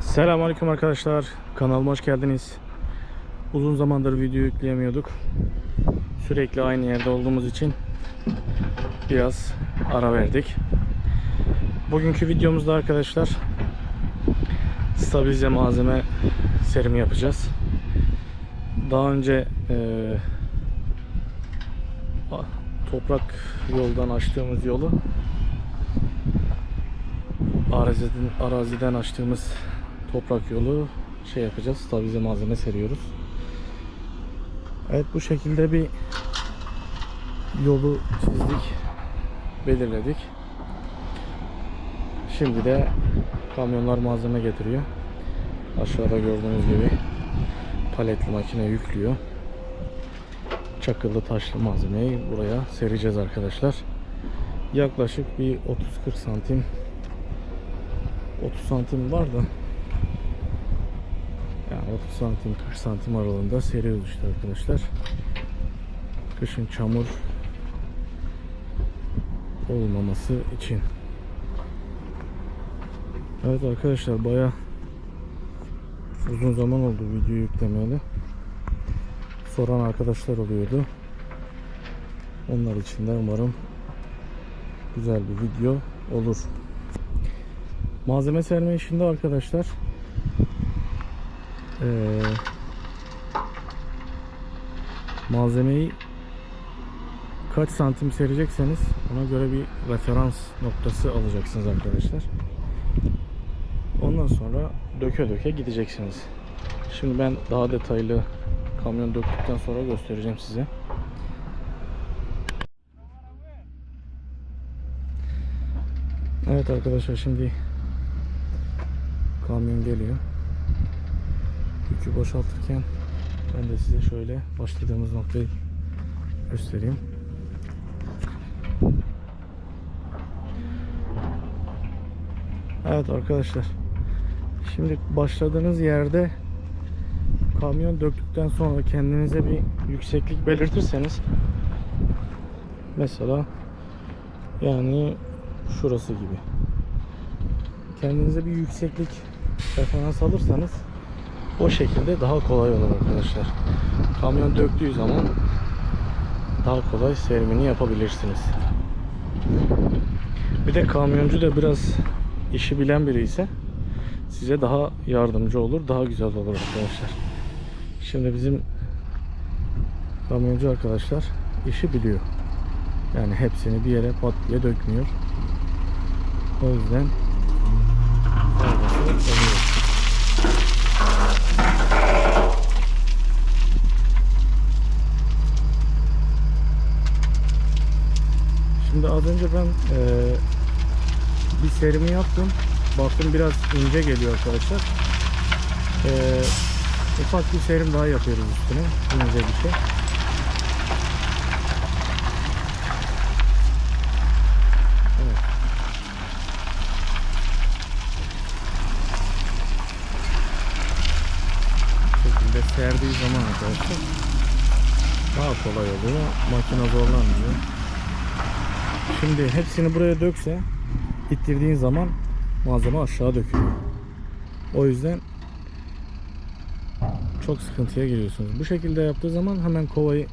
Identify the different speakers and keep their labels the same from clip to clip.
Speaker 1: Selamünaleyküm arkadaşlar. Kanalıma hoş geldiniz. Uzun zamandır video yükleyemiyorduk. Sürekli aynı yerde olduğumuz için biraz ara verdik. Bugünkü videomuzda arkadaşlar stabilize malzeme serimi yapacağız. Daha önce a- toprak yoldan açtığımız yolu araziden, araziden açtığımız toprak yolu şey yapacağız. Stabilize malzeme seriyoruz. Evet bu şekilde bir yolu çizdik. Belirledik. Şimdi de kamyonlar malzeme getiriyor. Aşağıda gördüğünüz gibi paletli makine yüklüyor. Çakıllı taşlı malzemeyi buraya sereceğiz arkadaşlar. Yaklaşık bir 30-40 santim 30 santim var da 30 santim 40 santim aralığında seriyoruz işte arkadaşlar. Kışın çamur olmaması için. Evet arkadaşlar baya uzun zaman oldu video yüklemeli. Soran arkadaşlar oluyordu. Onlar için de umarım güzel bir video olur. Malzeme serme işinde arkadaşlar eee, malzemeyi kaç santim serecekseniz ona göre bir referans noktası alacaksınız arkadaşlar. Ondan sonra döke döke gideceksiniz. Şimdi ben daha detaylı kamyon döktükten sonra göstereceğim size. Evet arkadaşlar şimdi kamyon geliyor. Yükü boşaltırken ben de size şöyle başladığımız noktayı göstereyim. Evet arkadaşlar. Şimdi başladığınız yerde kamyon döktükten sonra kendinize bir yükseklik belirtirseniz mesela yani şurası gibi kendinize bir yükseklik referans alırsanız o şekilde daha kolay olur arkadaşlar. Kamyon döktüğü zaman daha kolay serimini yapabilirsiniz. Bir de kamyoncu da biraz işi bilen biri ise size daha yardımcı olur, daha güzel olur arkadaşlar. Şimdi bizim kamyoncu arkadaşlar işi biliyor. Yani hepsini bir yere pat diye dökmüyor. O yüzden faydası oluyor. Şimdi az önce ben eee, bir serimi yaptım. Baktım biraz ince geliyor arkadaşlar. Eee, ufak bir serim daha yapıyoruz üstüne. İnce bir şey. Serdiği zaman arkadaşlar daha kolay oluyor. Makine zorlanmıyor. Şimdi hepsini buraya dökse ittirdiğin zaman malzeme aşağı dökülüyor. O yüzden çok sıkıntıya giriyorsunuz. Bu şekilde yaptığı zaman hemen kovayı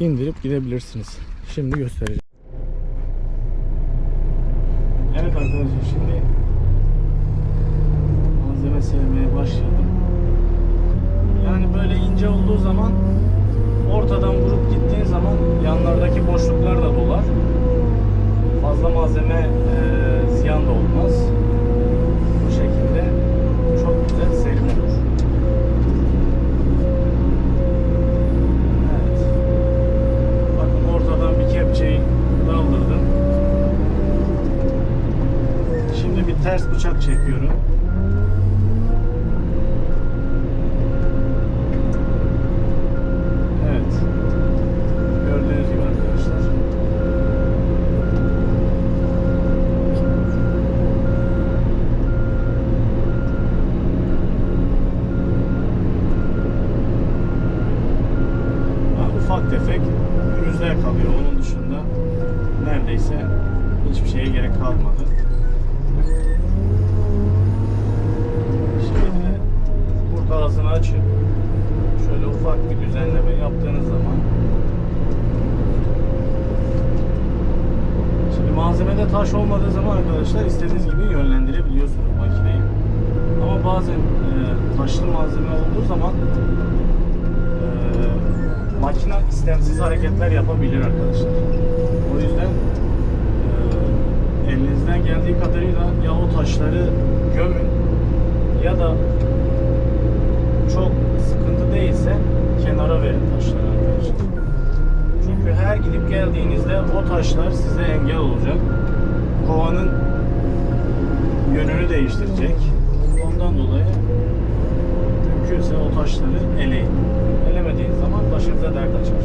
Speaker 1: indirip gidebilirsiniz. Şimdi göstereceğim. Evet arkadaşlar şimdi malzeme sevmeye başladım. Yani böyle ince olduğu zaman ortadan vurup gittiğin zaman yanlardaki boşluklar da dolar. Fazla malzeme e, ziyan da olmaz. Bu şekilde çok güzel serim olur. Evet. Bakın ortadan bir kepçeyi daldırdım. Şimdi bir ters bıçak çekiyorum. Malzemede taş olmadığı zaman arkadaşlar istediğiniz gibi yönlendirebiliyorsunuz makineyi. Ama bazen e, taşlı malzeme olduğu zaman e, makine istemsiz hareketler yapabilir arkadaşlar. O yüzden e, elinizden geldiği kadarıyla ya o taşları gömün ya da çok sıkıntı değilse kenara verin taşları. Çünkü her gidip geldiğinizde o taşlar size engel olacak. Kovanın yönünü değiştirecek. Ondan dolayı mümkünse o taşları eleyin. Elemediğiniz zaman başınıza dert açar.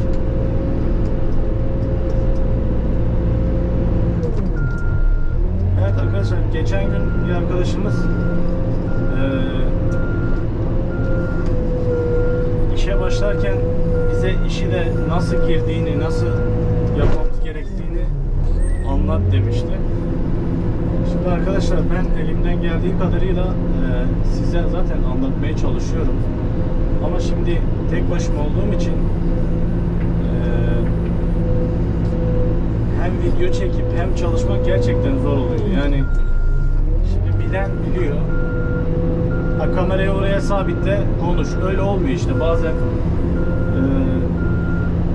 Speaker 1: Evet arkadaşlar geçen gün bir arkadaşımız nasıl girdiğini, nasıl yapmamız gerektiğini anlat demişti. Şimdi arkadaşlar ben elimden geldiği kadarıyla e, size zaten anlatmaya çalışıyorum. Ama şimdi tek başıma olduğum için e, hem video çekip hem çalışmak gerçekten zor oluyor. Yani şimdi bilen biliyor. Ha, kamerayı oraya sabitle konuş. Öyle olmuyor işte. Bazen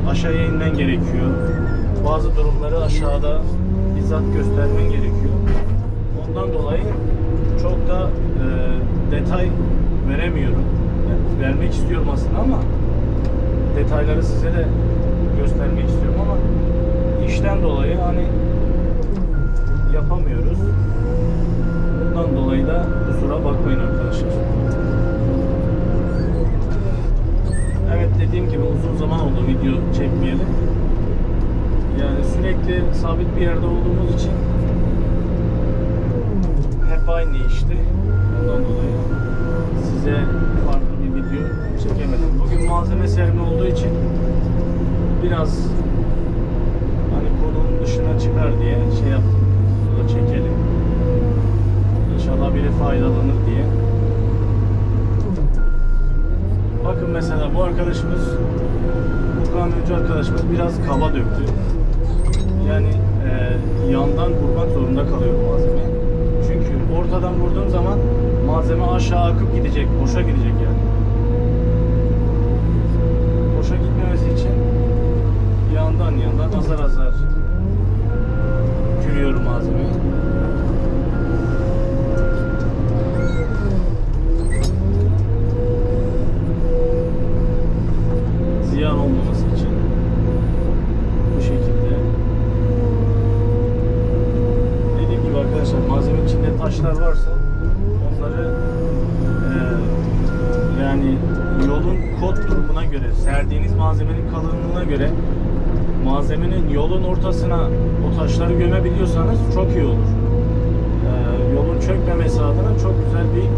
Speaker 1: aşağıya inmen gerekiyor. Bazı durumları aşağıda bizzat göstermen gerekiyor. Ondan dolayı çok da e, detay veremiyorum. Yani vermek istiyorum aslında ama detayları size de göstermek istiyorum ama işten dolayı hani yapamıyoruz. Bundan dolayı da kusura bakmayın arkadaşlar. Dediğim gibi uzun zaman oldu video çekmeyeli. Yani sürekli sabit bir yerde olduğumuz için hep aynı işti. Ondan dolayı size farklı bir video çekemedim. Bugün malzeme serimi olduğu için biraz hani konunun dışına çıkar diye şey yaptım. Burada çekelim. İnşallah biri faydalanır diye. Bakın mesela bu arkadaşımız bu kamyoncu arkadaşımız biraz kaba döktü. Yani e, yandan vurmak zorunda kalıyorum malzemeyi. Çünkü ortadan vurduğum zaman malzeme aşağı akıp gidecek, boşa gidecek yani. Boşa gitmemesi için yandan yandan azar azar gülüyorum malzemeyi. Ortasına o taşları gömebiliyorsanız çok iyi olur. Eee, yolun çökmemesi adına çok güzel bir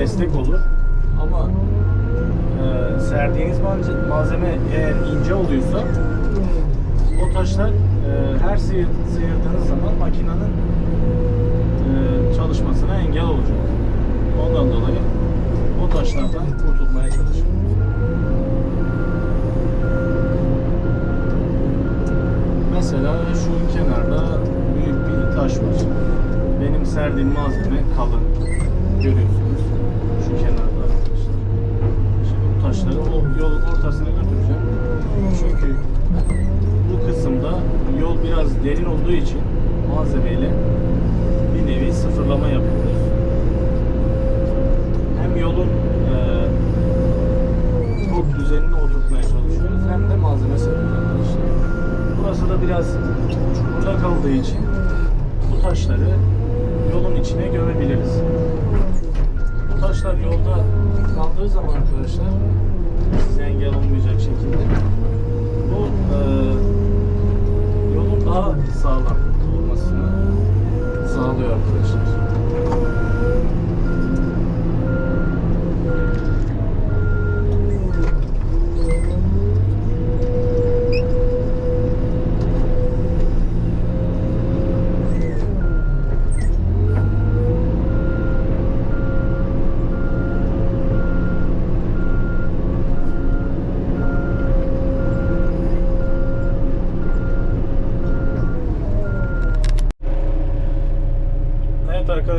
Speaker 1: destek olur. Ama eee, serdiğiniz malze- malzeme eğer ince oluyorsa o taşlar eee, her sıyır, sıyırdığınız zaman makinenin eee, çalışmasına engel olacak. Ondan dolayı o taşlardan kurtulmaya çalışın. Mesela şu kenarda büyük bir taş var. Benim serdiğim malzeme kalın. Görüyorsunuz. Şu kenarda arkadaşlar. Şimdi bu taşları o yolun ortasına götüreceğim. Çünkü bu kısımda yol biraz derin olduğu için malzemeyle bir nevi sıfırlama yapıyoruz. Hem yolun eee kod düzenini oturtmaya çalışıyoruz hem de malzeme seriyoruz arkadaşlar. Burası da biraz çukurda kaldığı için bu taşları yolun içine gömebiliriz. Bu taşlar yolda kaldığı zaman arkadaşlar size engel olmayacak şekilde bu eee, yolun daha sağlam olmasını sağlıyor arkadaşlar.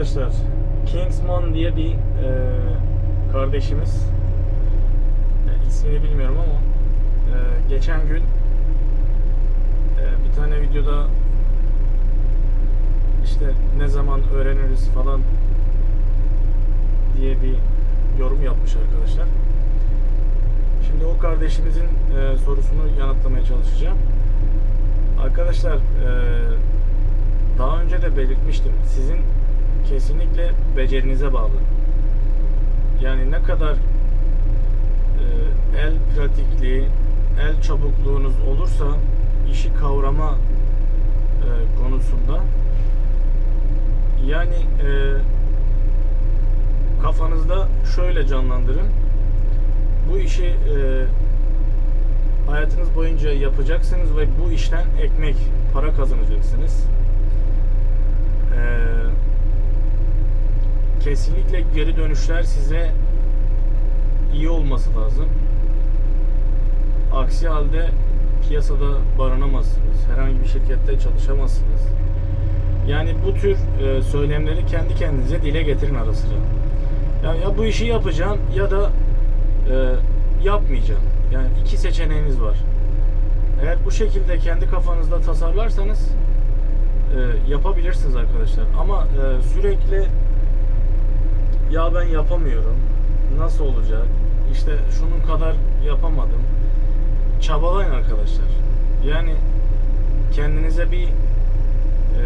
Speaker 1: Arkadaşlar Kingsman diye bir e, kardeşimiz e, ismini bilmiyorum ama e, geçen gün e, bir tane videoda işte ne zaman öğreniriz falan diye bir yorum yapmış arkadaşlar. Şimdi o kardeşimizin e, sorusunu yanıtlamaya çalışacağım. Arkadaşlar e, daha önce de belirtmiştim. Sizin kesinlikle becerinize bağlı. Yani ne kadar e, el pratikliği, el çabukluğunuz olursa işi kavrama e, konusunda yani e, kafanızda şöyle canlandırın. Bu işi e, hayatınız boyunca yapacaksınız ve bu işten ekmek, para kazanacaksınız. Ee, kesinlikle geri dönüşler size iyi olması lazım. Aksi halde piyasada barınamazsınız. Herhangi bir şirkette çalışamazsınız. Yani bu tür e, söylemleri kendi kendinize dile getirin ara sıra. Ya, ya bu işi yapacağım ya da e, yapmayacağım. Yani iki seçeneğiniz var. Eğer bu şekilde kendi kafanızda tasarlarsanız e, yapabilirsiniz arkadaşlar. Ama e, sürekli ya ben yapamıyorum. Nasıl olacak? İşte şunun kadar yapamadım. Çabalayın arkadaşlar. Yani kendinize bir e,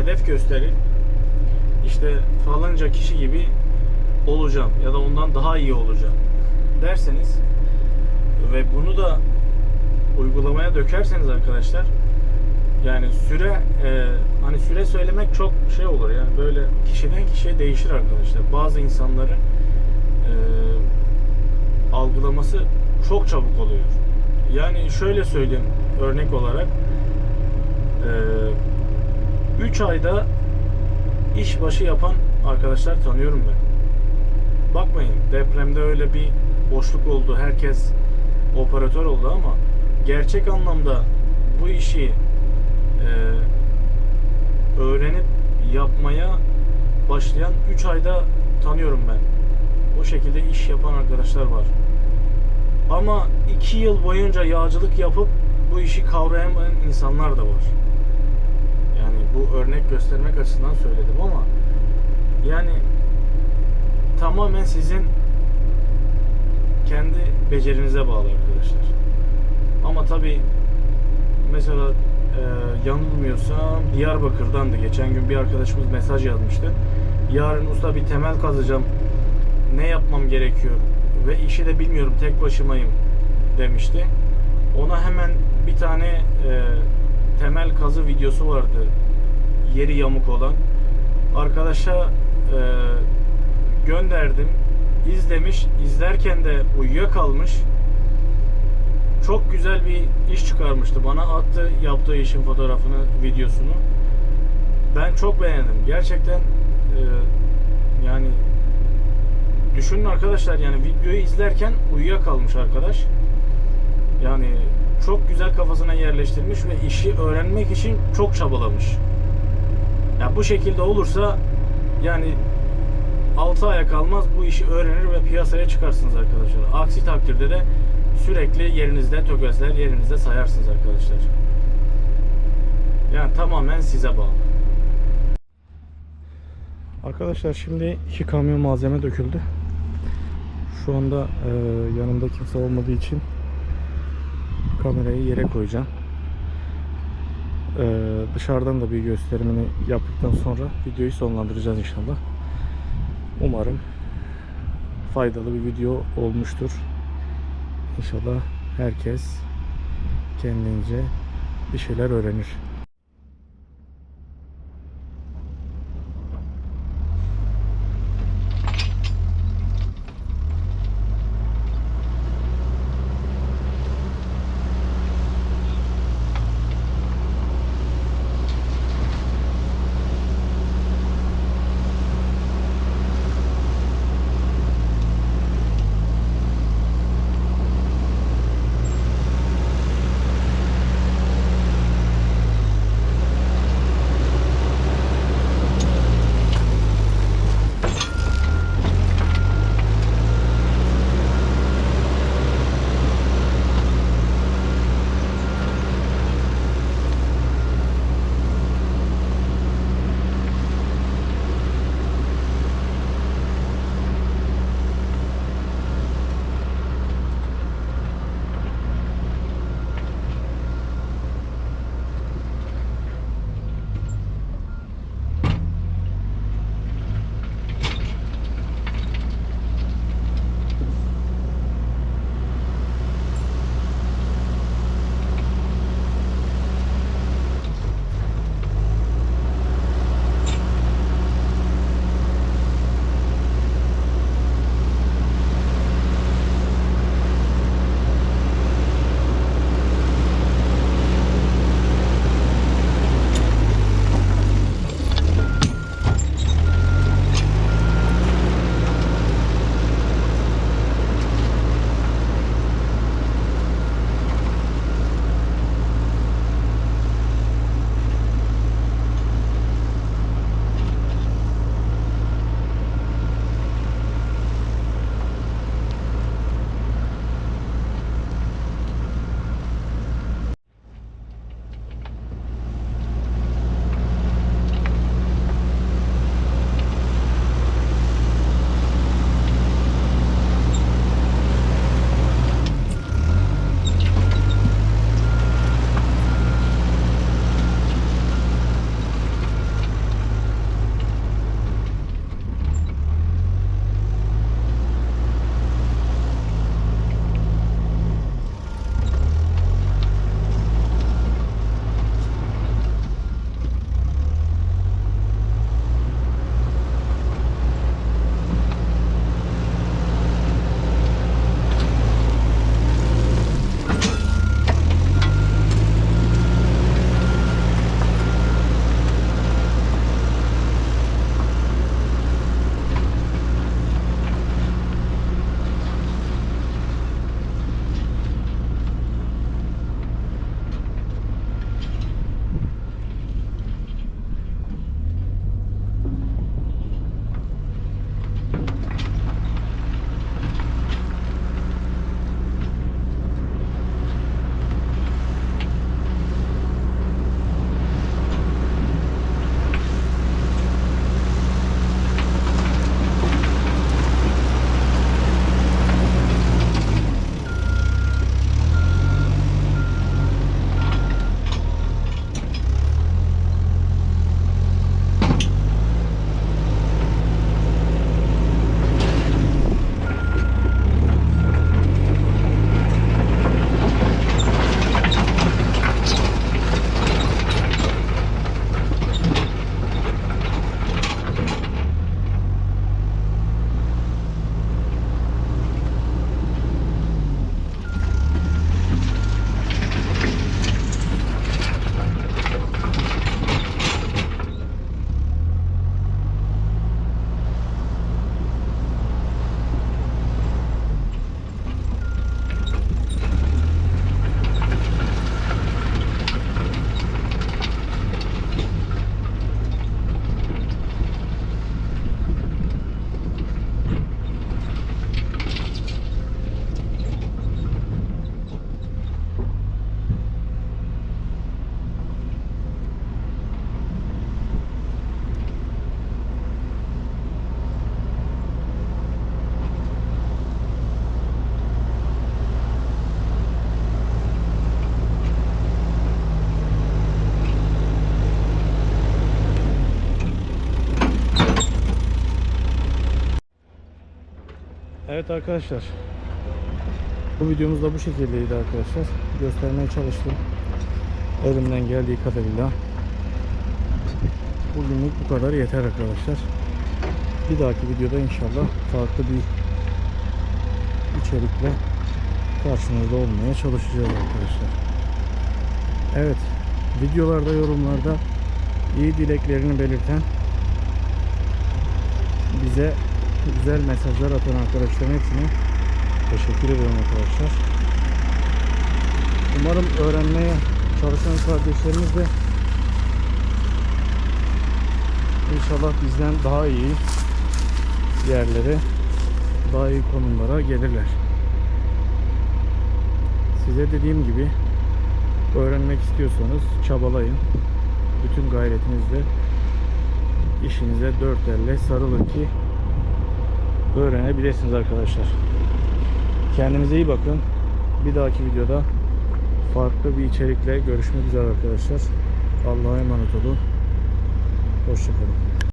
Speaker 1: hedef gösterin. İşte falanca kişi gibi olacağım ya da ondan daha iyi olacağım derseniz ve bunu da uygulamaya dökerseniz arkadaşlar yani süre e, hani süre söylemek çok şey olur yani böyle kişiden kişiye değişir arkadaşlar. Bazı insanların e, algılaması çok çabuk oluyor. Yani şöyle söyleyeyim örnek olarak 3 e, ayda iş başı yapan arkadaşlar tanıyorum ben. Bakmayın depremde öyle bir boşluk oldu. Herkes operatör oldu ama gerçek anlamda bu işi e, öğrenip yapmaya başlayan 3 ayda tanıyorum ben. O şekilde iş yapan arkadaşlar var. Ama 2 yıl boyunca yağcılık yapıp bu işi kavrayamayan insanlar da var. Yani bu örnek göstermek açısından söyledim ama yani tamamen sizin kendi becerinize bağlı arkadaşlar. Ama tabi mesela e, yanılmıyorsam Diyarbakır'dan da geçen gün bir arkadaşımız mesaj yazmıştı. Yarın usta bir temel kazacağım. Ne yapmam gerekiyor? Ve işi de bilmiyorum tek başımayım demişti. Ona hemen bir tane e, temel kazı videosu vardı. Yeri yamuk olan. Arkadaşa e, gönderdim. İzlemiş. izlerken de uyuyakalmış. Çok güzel bir iş çıkarmıştı. Bana attı yaptığı işin fotoğrafını, videosunu. Ben çok beğendim. Gerçekten e, yani düşünün arkadaşlar yani videoyu izlerken uyuyakalmış arkadaş. Yani çok güzel kafasına yerleştirmiş ve işi öğrenmek için çok çabalamış. Ya yani bu şekilde olursa yani 6 aya kalmaz bu işi öğrenir ve piyasaya çıkarsınız arkadaşlar. Aksi takdirde de sürekli yerinizde tökezler, yerinizde sayarsınız arkadaşlar. Yani tamamen size bağlı. Arkadaşlar şimdi iki kamyon malzeme döküldü. Şu anda e, yanımda kimse olmadığı için kamerayı yere koyacağım. E, dışarıdan da bir gösterimini yaptıktan sonra videoyu sonlandıracağız inşallah. Umarım faydalı bir video olmuştur. İnşallah herkes kendince bir şeyler öğrenir. Evet arkadaşlar. Bu videomuz da bu şekildeydi arkadaşlar. Göstermeye çalıştım. Elimden geldiği kadarıyla. Bugünlük bu kadar yeter arkadaşlar. Bir dahaki videoda inşallah farklı bir içerikle karşınızda olmaya çalışacağız arkadaşlar. Evet, videolarda, yorumlarda iyi dileklerini belirten bize güzel mesajlar atan arkadaşların hepsine teşekkür ediyorum arkadaşlar. Umarım öğrenmeye çalışan kardeşlerimiz de inşallah bizden daha iyi yerlere, daha iyi konumlara gelirler. Size dediğim gibi öğrenmek istiyorsanız çabalayın. Bütün gayretinizle işinize dört elle sarılın ki öğrenebilirsiniz arkadaşlar. Kendinize iyi bakın. Bir dahaki videoda farklı bir içerikle görüşmek üzere arkadaşlar. Allah'a emanet olun. Hoşçakalın.